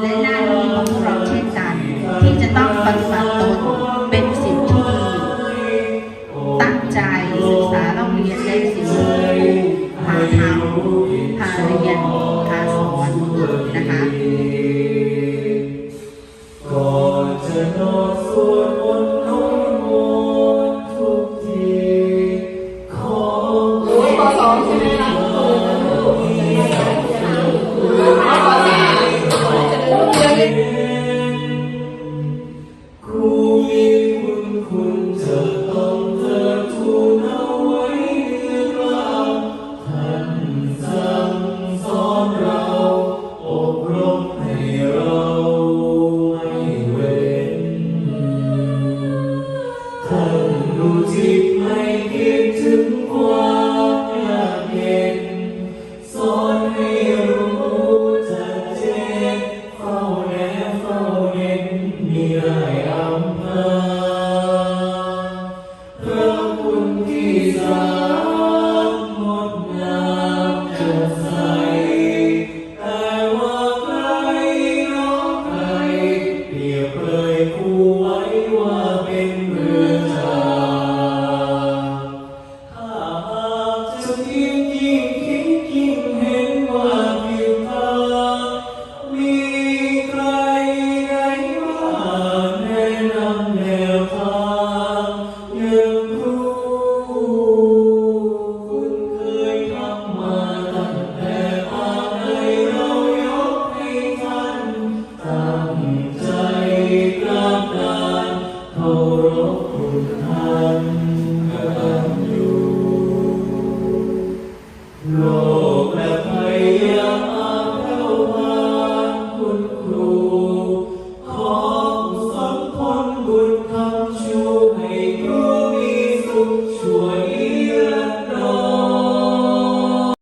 และหน้าที่ของพวกเราเช่นกัน ที่จะต้องปฏิบัติตนเป็นสิทธิ์ที่ดีตั้งใจศึกษาเล่าเรียนในสิ่งที่ครูพาทำพาเรียน Amen. Lord.